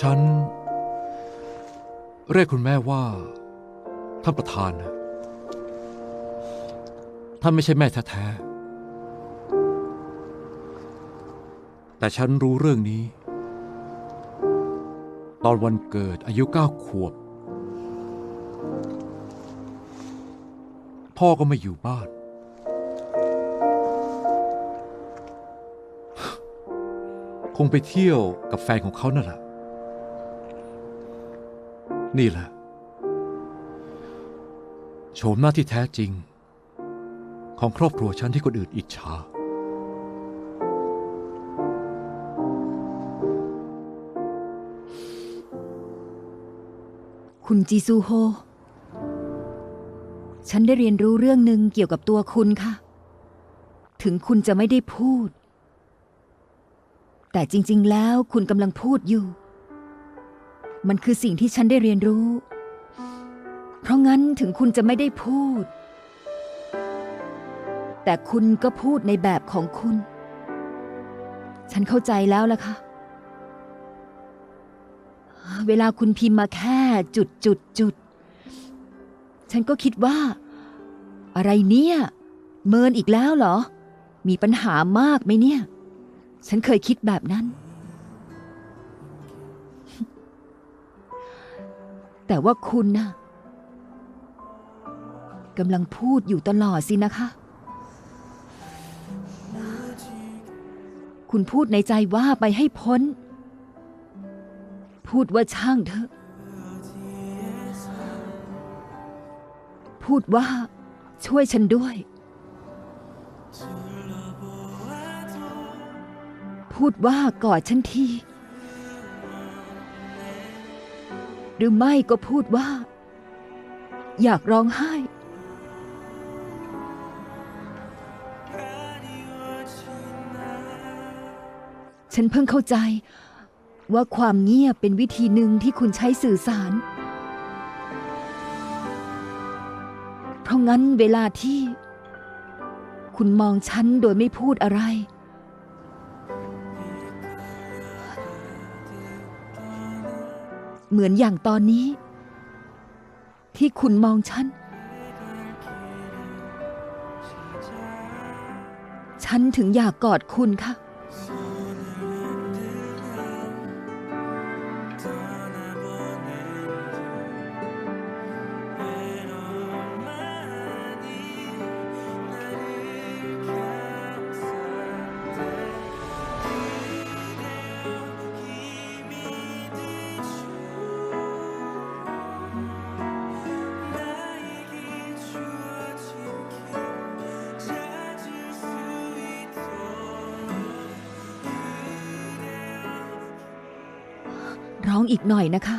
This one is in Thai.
ฉัน เรียกคุณแม่ว่า ท่านประธานนะท่านไม่ใช่แม่แท้ๆ แต่ฉันรู้เรื่องนี้ ตอนวันเกิดอายุเก้าขวบ พ่อก็ไม่อยู่บ้าน คงไปเที่ยวกับแฟนของเขานั่นแหละ นี่แหละ โฉมหน้าที่แท้จริง ของครอบครัวฉันที่คนอื่นอิจฉา คุณจีซูโฮ ฉันได้เรียนรู้เรื่องหนึ่งเกี่ยวกับตัวคุณค่ะ ถึงคุณจะไม่ได้พูด แต่จริง ๆ แล้วคุณกำลังพูดอยู่ มันคือสิ่งที่ฉันได้เรียนรู้ เพราะงั้นถึงคุณจะไม่ได้พูด แต่คุณก็พูดในแบบของคุณ ฉันเข้าใจแล้วล่ะค่ะเวลาคุณพิมพ์มาแค่จุดจุดจุด ฉันก็คิดว่า อะไรเนี่ย เมินอีกแล้วเหรอ มีปัญหามากไหมเนี่ย ฉันเคยคิดแบบนั้น แต่ว่าคุณน่ะกำลังพูดอยู่ตลอดสินะคะ คุณพูดในใจว่าไปให้พ้น พูดว่าช่างเถอะ พูดว่าช่วยฉันด้วย พูดว่ากอดฉันที หรือไม่ก็พูดว่า อยากร้องไห้ ฉันเพิ่งเข้าใจ ว่าความเงียบเป็นวิธีหนึ่งที่คุณใช้สื่อสาร เพราะงั้นเวลาที่ คุณมองฉันโดยไม่พูดอะไร เหมือนอย่างตอนนี้ ที่คุณมองฉัน ฉันถึงอยากกอดคุณค่ะ ร้องอีกหน่อยนะคะ